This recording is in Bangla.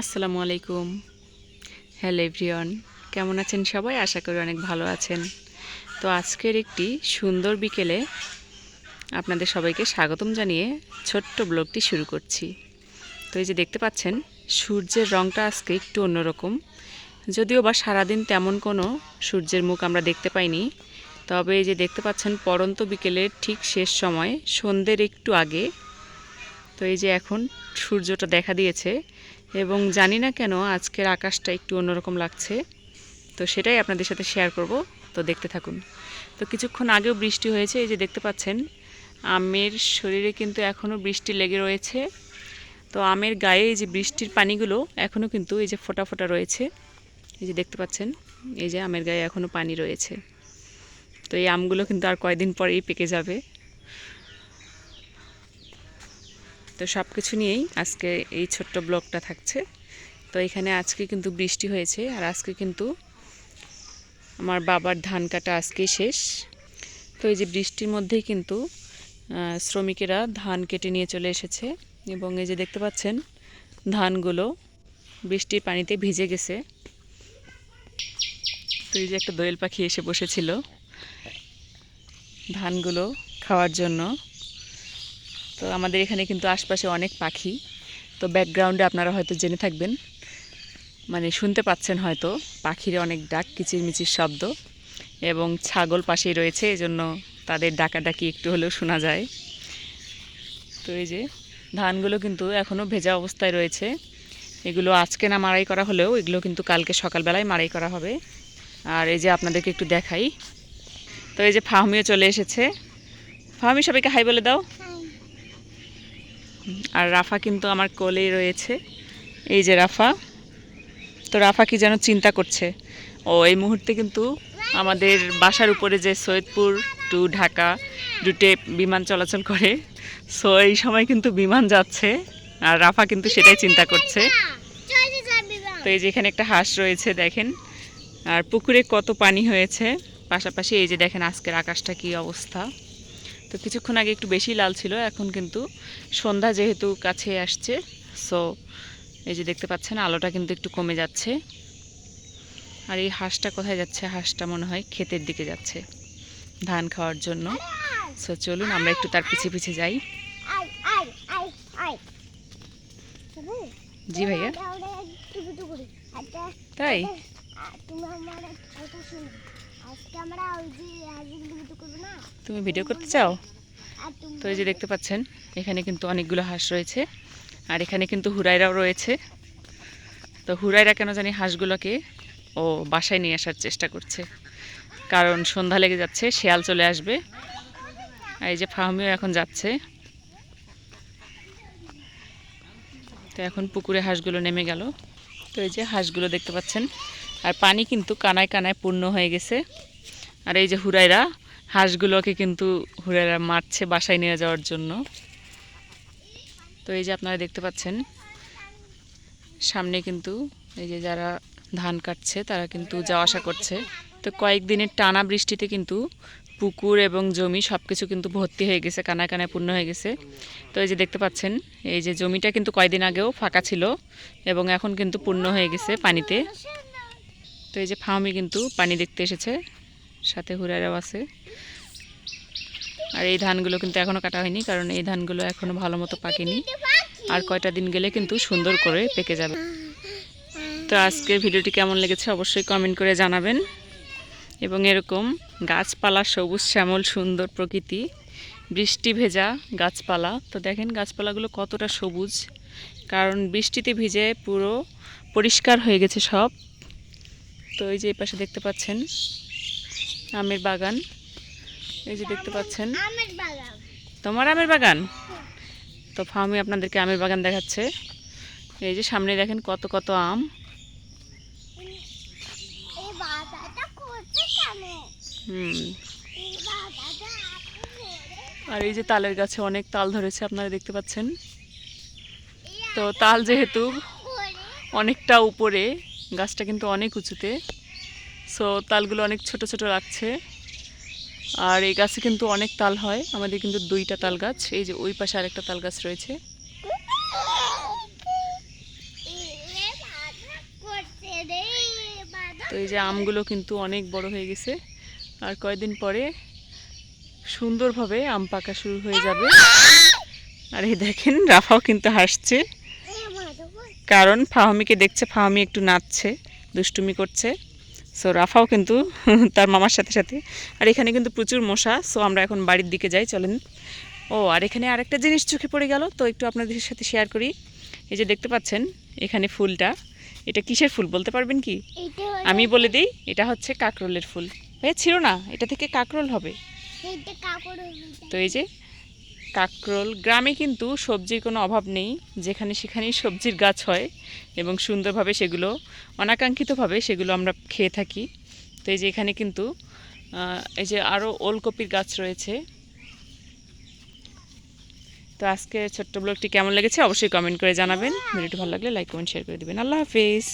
আসসালামু আলাইকুম। হ্যালো এভরিওয়ান কেমন আছেন সবাই? আশা করি অনেক ভালো আছেন। তো আজকের একটি সুন্দর বিকেলে আপনাদের সবাইকে স্বাগতম জানিয়ে ছোট্ট ব্লগটি শুরু করছি। তো এই যে দেখতে পাচ্ছেন, সূর্যের রঙটা আজকে একটু অন্যরকম। যদিও বা সারাদিন তেমন কোনো সূর্যের মুখ আমরা দেখতে পাইনি, তবে এই যে দেখতে পাচ্ছেন, পরন্ত বিকেলের ঠিক শেষ সময়, সন্ধ্যের একটু আগে। তো এই যে এখন সূর্যটা দেখা দিয়েছে এবং জানি না কেন আজকের আকাশটা একটু অন্যরকম লাগছে। তো সেটাই আপনাদের সাথে শেয়ার করব। তো দেখতে থাকুন। তো কিছুক্ষণ আগেও বৃষ্টি হয়েছে, এই যে দেখতে পাচ্ছেন, আমের শরীরে কিন্তু এখনও বৃষ্টি লেগে রয়েছে। তো আমের গায়ে এই যে বৃষ্টির পানিগুলো এখনও কিন্তু এই যে ফোটা ফোটা রয়েছে। এই যে দেখতে পাচ্ছেন, এই যে আমের গায়ে এখনও পানি রয়েছে। তো এই আমগুলো কিন্তু আর কয়দিন পরেই পেকে যাবে। তো সব কিছু নিয়েই আজকে এই ছোট্ট ব্লগটা থাকছে। তো এখানে আজকে কিন্তু বৃষ্টি হয়েছে আর আজকে কিন্তু আমার বাবার ধান কাটা আজকেই শেষ। তো এই যে বৃষ্টির মধ্যেই কিন্তু শ্রমিকেরা ধান কেটে নিয়ে চলে এসেছে এবং এই যে দেখতে পাচ্ছেন ধানগুলো বৃষ্টির পানিতে ভিজে গেছে। তো এই যে একটা দোয়েল পাখি এসে বসেছিল ধানগুলো খাওয়ার জন্য। তো আমাদের এখানে কিন্তু আশপাশে অনেক পাখি। তো ব্যাকগ্রাউন্ডে আপনারা হয়তো জেনে থাকবেন। মানে শুনতে পাচ্ছেন হয়তো, পাখির অনেক ডাক, কিচিরমিচির শব্দ এবং ছাগল পাশেই রয়েছে, এজন্য তাদের ডাকাডাকি একটু হলেও শোনা যায়। তো এই যে, ধানগুলো কিন্তু এখনও ভেজা অবস্থায় রয়েছে। এগুলো আজকে না মারাই করা হলেও, এগুলো কিন্তু কালকে সকালবেলায় মারাই করা হবে। আর এই যে আপনাদেরকে একটু দেখাই। তো এই যে ফাহমিও চলে এসেছে। ফাহমি সবাইকে হাই বলে দাও। আর রাফা কিন্তু আমার কোলেই রয়েছে। এই যে রাফা। তো রাফা কি যেন চিন্তা করছে। ও, এই মুহূর্তে কিন্তু আমাদের বাসার উপরে যে সৈয়দপুর টু ঢাকা রুটে বিমান চলাচল করে, সো এই সময় কিন্তু বিমান যাচ্ছে আর রাফা কিন্তু সেটাই চিন্তা করছে। তো এই যে এখানে একটা হাঁস রয়েছে, দেখেন। আর পুকুরে কত পানি হয়েছে। পাশাপাশি এই যে দেখেন আজকের আকাশটা কি অবস্থা। তো কিছুক্ষণ আগে একটু বেশি লাল ছিল এখন কিন্তু সন্ধ্যা যেহেতু কাছে আসছে সো এই যে দেখতে পাচ্ছেন আলোটা কিন্তু একটু কমে যাচ্ছে আর এই হাঁসটা কোথায় যাচ্ছে হাঁসটা মনে হয় ক্ষেতের দিকে যাচ্ছে ধান খাওয়ার জন্য সো চলুন আমরা একটু তার পিছে পিছে যাই জি ভাইয়া তাই তুমি ভিডিও করতে চাও? তো এই যে দেখতে পাচ্ছেন এখানে কিন্তু অনেকগুলো হাঁস রয়েছে। আর এখানে কিন্তু হুরাইরাও রয়েছে। তো হুরাইরা কেন জানি হাঁসগুলোকে ও বাসায় নিয়ে আসার চেষ্টা করছে। কারণ সন্ধ্যা লেগে যাচ্ছে শেয়াল চলে আসবে। আর এই যে ফাহমিও এখন যাচ্ছে। তো এখন পুকুরে হাঁসগুলো নেমে গেল। তো এই যে হাঁসগুলো দেখতে পাচ্ছেন আর পানি কিন্তু কানায় কানায় পূর্ণ হয়ে গেছে। আর এই যে হুরাইরা হাঁসগুলোকে কিন্তু হুরাইরা মারছে বাসায় নিয়ে যাওয়ার জন্য। তো এই যে আপনারা দেখতে পাচ্ছেন, সামনে কিন্তু এই যে যারা ধান কাটছে, তারা কিন্তু যাওয়া আসা করছে। তো কয়েকদিনের টানা বৃষ্টিতে কিন্তু পুকুর এবং জমি সব কিছু কিন্তু ভর্তি হয়ে গেছে, কানায় কানায় পূর্ণ হয়ে গেছে। তো এই যে দেখতে পাচ্ছেন, এই যে জমিটা কিন্তু কয়েকদিন আগেও ফাঁকা ছিল এবং এখন কিন্তু পূর্ণ হয়ে গেছে পানিতে। তো এই যে ফার্মি কিন্তু পানি দেখতে এসেছে, সাথে হুরারাও আছে। আর এই ধানগুলো কিন্তু এখনও কাটা হয়নি, কারণ এই ধানগুলো এখনও ভালো মতো পাকেনি। আর কয়টা দিন গেলে কিন্তু সুন্দর করে পেকে যাবে। তো আজকের ভিডিওটি কেমন লেগেছে অবশ্যই কমেন্ট করে জানাবেন। এবং এরকম গাছপালা, সবুজ শ্যামল, সুন্দর প্রকৃতি, বৃষ্টি ভেজা গাছপালা। তো দেখেন গাছপালাগুলো কতটা সবুজ, কারণ বৃষ্টিতে ভিজে পুরো পরিষ্কার হয়ে গেছে সব। তো এই যে এই পাশে দেখতে পাচ্ছেন আমের বাগান। এই যে দেখতে পাচ্ছেন। তোমার আমের বাগান? তো ফার্মি আপনাদেরকে আমের বাগান দেখাচ্ছে। এই যে সামনে দেখেন কত কত আম। হুম। আর এই যে তালের গাছে অনেক তাল ধরেছে আপনারা দেখতে পাচ্ছেন। তো তাল যেহেতু অনেকটা উপরে গাছটা কিন্তু অনেক উঁচুতে। সো তালগুলো অনেক ছোট ছোট রাখছে আর এই গাছে কিন্তু অনেক তাল হয়। আমাদের কিন্তু দুইটা তাল গাছ। এই যে ওই পাশে আরেকটা তাল গাছ রয়েছে। তো এই যে আমগুলো কিন্তু অনেক বড় হয়ে গেছে। আর কয়েকদিন পরে সুন্দরভাবে আম পাকা শুরু হয়ে যাবে। আর এই দেখেন, রাফাও কিন্তু হাসছে। কারণ ফাহমিকে দেখছে ফাহমি একটু নাচছে দুষ্টুমি করছে। সো রাফাও কিন্তু তার মামার সাথে সাথে। আর এখানে কিন্তু প্রচুর মশা সো আমরা এখন বাড়ির দিকে যাই চলেন। ও আর এখানে আরেকটা জিনিস চোখে পড়ে গেল তো একটু আপনাদের সাথে শেয়ার করি। এই যে দেখতে পাচ্ছেন এখানে ফুলটা। এটা কিসের ফুল বলতে পারবেন কি? আমি বলে দিই এটা হচ্ছে কাকরোলের ফুল। হয়ে ছিল না এটা থেকে কাকরোল হবে। তো এই যে কাকরোল গ্রামে কিন্তু সবজির কোনো অভাব নেই। যেখানে সেখানেই সবজির গাছ হয় এবং সুন্দরভাবে সেগুলো, অনাকাঙ্ক্ষিতভাবে সেগুলো আমরা খেয়ে থাকি। তো এই যে এখানে কিন্তু এই যে আরও ওলকপির গাছ রয়েছে। তো আজকে ছোট্ট ব্লগটি কেমন লেগেছে অবশ্যই কমেন্ট করে জানাবেন। ভিডিওটি ভালো লাগলে লাইক, কমেন্ট, শেয়ার করে দেবেন। আল্লাহ হাফিজ।